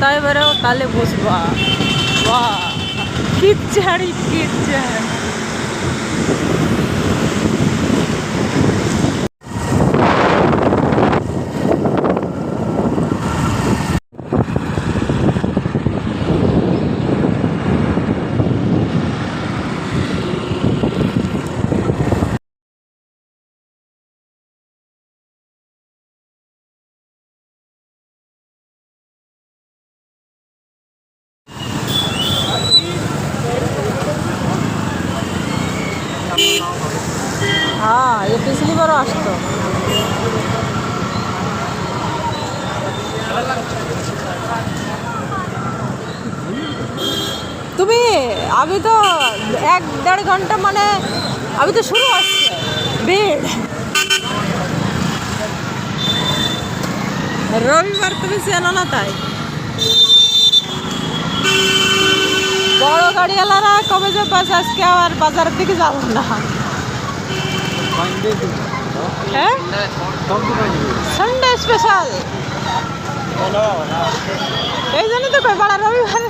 তাই বেরো তাহলে বসবা। বাহ কিচ্ছাড়ি কিচ্ছাড়ি हाँ ये पिछली बार আসতো তুমি আমি তো এক দেড় ঘন্টা মানে আমি তো শুরু আসছে ভিড় রবিবার তুমি চেনো না তাই বড় গাড়িওয়ালারা কবে যে বাস আজকে আবার বাজারের দিকে যাবো না হ্যাঁ? সানডে স্পেশাল এই জন্য তো কই পাড়া রবিবারে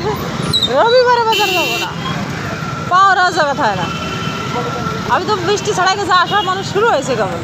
রবিবারে বাজার যাব না। পাওয়া যাবে কথা না। আমি তো বৃষ্টি ছাড়া গেছে আসার মানুষ শুরু হয়েছে কেমন